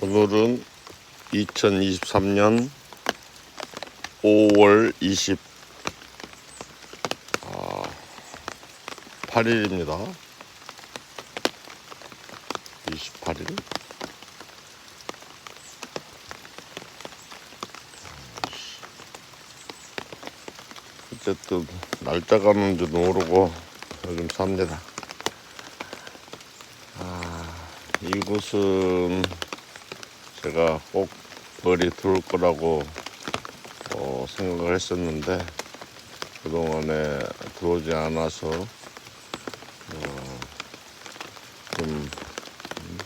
오늘은 2023년 5월 20 아, 8일입니다. 28일. 어쨌든 날짜 가는 줄 모르고 요즘 삽니다. 아, 이곳은 제가 꼭 벌이 들어올 거라고 어, 생각을 했었는데 그동안에 들어오지 않아서 어, 좀 음,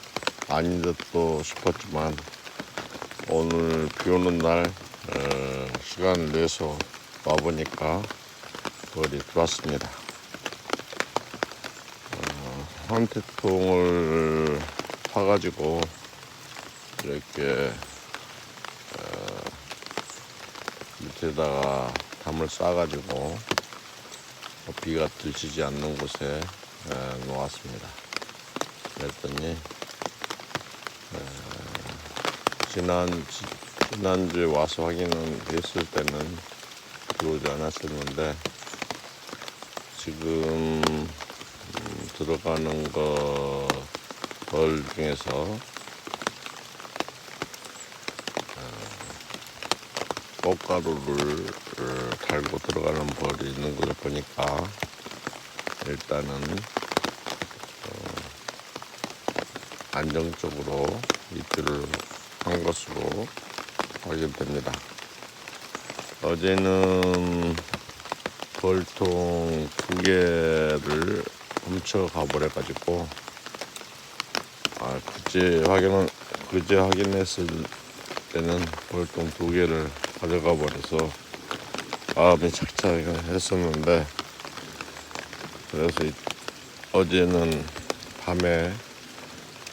아닌 듯도 싶었지만 오늘 비 오는 날 어, 시간을 내서 와보니까 벌이 들어왔습니다. 어, 한 태통을 파가지고 이렇게 어, 밑에다가 담을 싸가지고 어, 비가 드시지 않는 곳에 에, 놓았습니다. 그랬더니 에, 지난 지- 지난주에 와서 확인을 했을 때는 비 오지 않았었는데 지금 음, 들어가는 거벌 중에서 꽃가루를 어, 달고 들어가는 벌이 있는 걸 보니까 일단은 어, 안정적으로 입주를 한 것으로 확인됩니다. 어제는 벌통 두 개를 훔쳐 가 버려 가지고 아 그제 확인은 그제 확인했을 때는 벌통 두 개를 가져가 버려서 마음이 착착했었는데 그래서 이- 어제는 밤에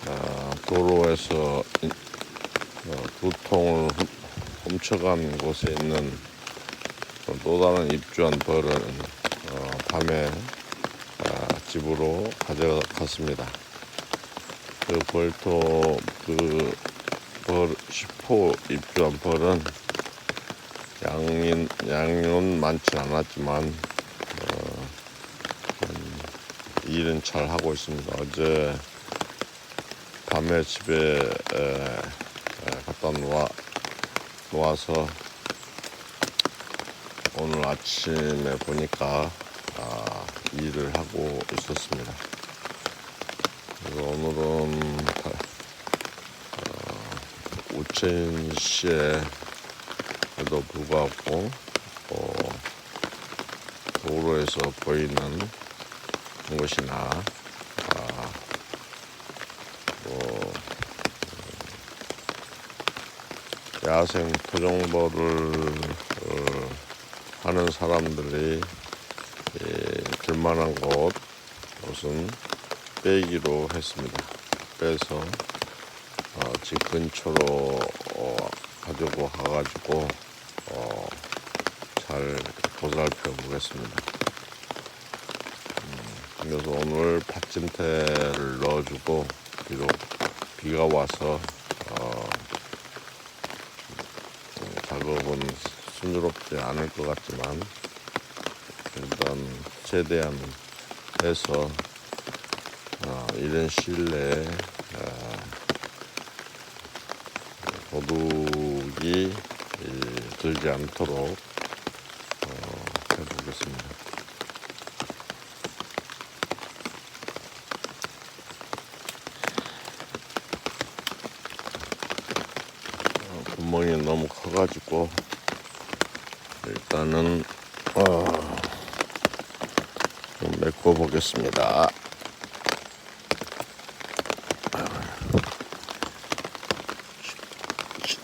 아, 도로에서 이- 어, 두 통을 훔- 훔쳐간 곳에 있는 또 다른 입주한 벌은 어, 밤에 아, 집으로 가져갔습니다. 그 벌토 그 벌, 10호 입주한 벌은 양인, 양은 많진 않았지만, 어, 음, 일은 잘 하고 있습니다. 어제 밤에 집에 에, 에, 갖다 놓아, 놓아서 오늘 아침에 보니까 아, 일을 하고 있었습니다. 그래서 오늘은 다- 우천시 에도 불구하고 어, 도로에서 보이는 것이나 아, 뭐, 야생 토종벌을 어, 하는 사람들이 예, 들만한 곳은 빼기로 했습니다. 빼서 어, 집 근처로 어, 가지고 가가지고 어, 잘 보살펴 보겠습니다. 음, 그래서 오늘 받침대를 넣어주고 비록 비가 와서 어, 음, 작업은 순조롭지 않을 것 같지만 일단 최대한 해서 어, 이런 시일 내에 어, 도둑이 이, 들지 않도록 어, 해보겠습니다. 어, 구멍이 너무 커가지고 일단은 어, 좀 메꿔 보겠습니다. 지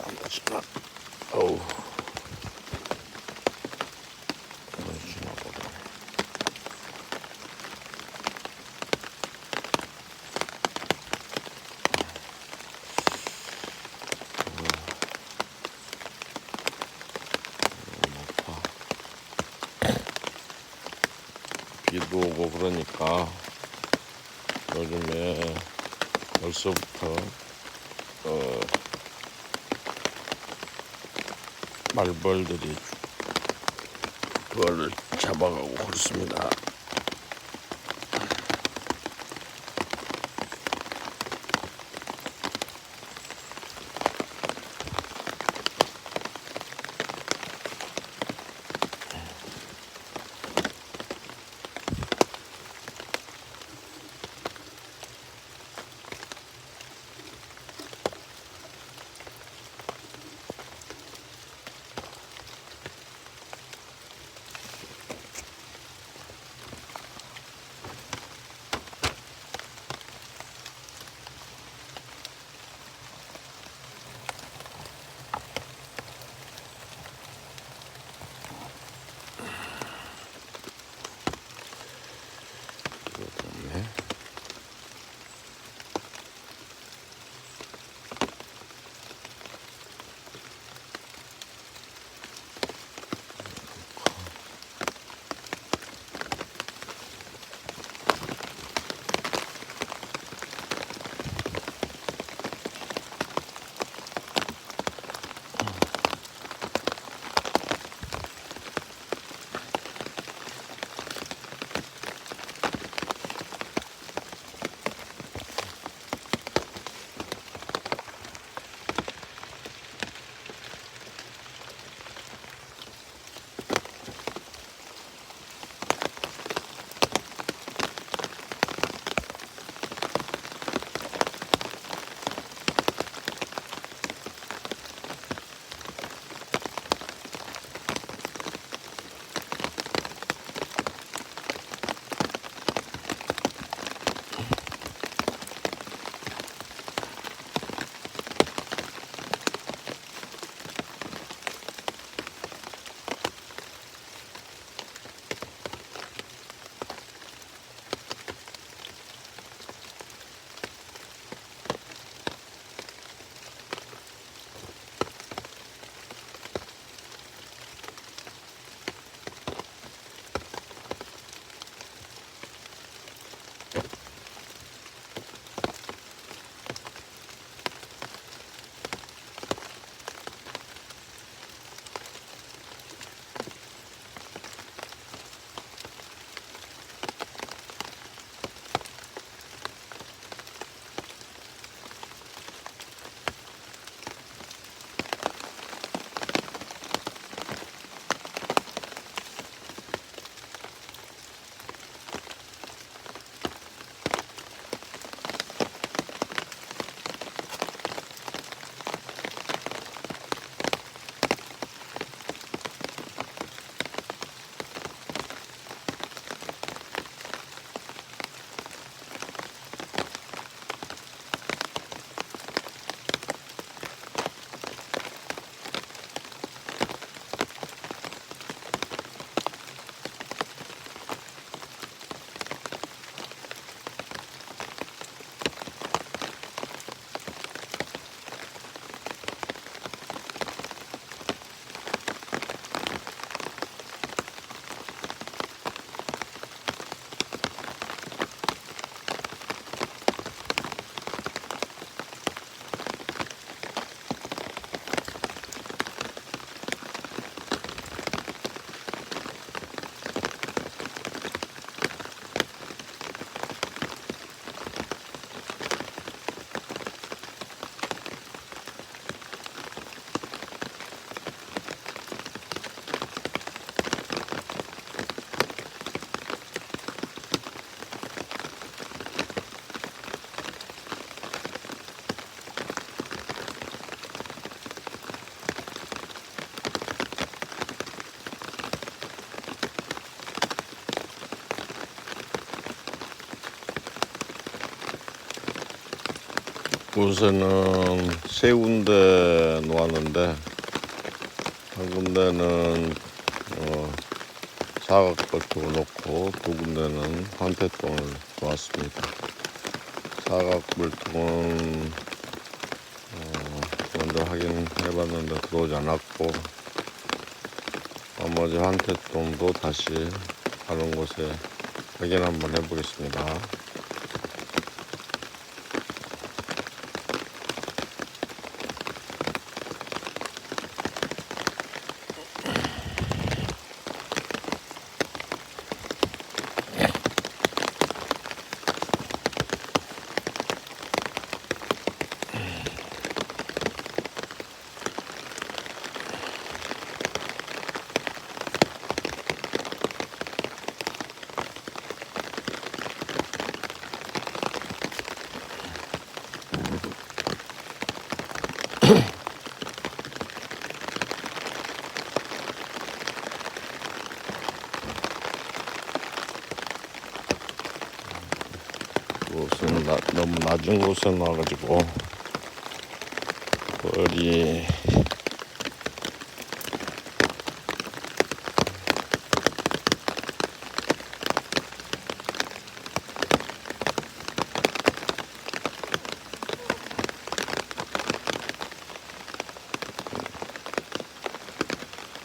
비도 오고 그러니까 요즘에 벌써부터 어 말벌들이 벌을 잡아가고 그렇습니다. 곳에는 세 군데 놓았는데 한 군데는 어, 사각벌통을 놓고 두 군데는 환태똥을 놓았습니다. 사각벌통은 어, 먼저 확인해봤는데 들어오지 않았고 나머지 환태똥도 다시 다른 곳에 확인 한번 해보겠습니다. 낮은 곳에 놔가지고 벌이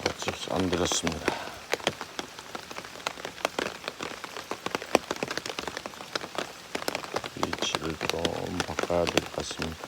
아직 안 들었습니다. soon.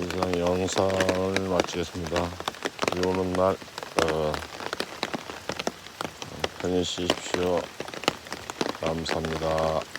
이상 영상을 마치겠습니다. 비 오는 날, 어, 편히 쉬십시오. 감사합니다.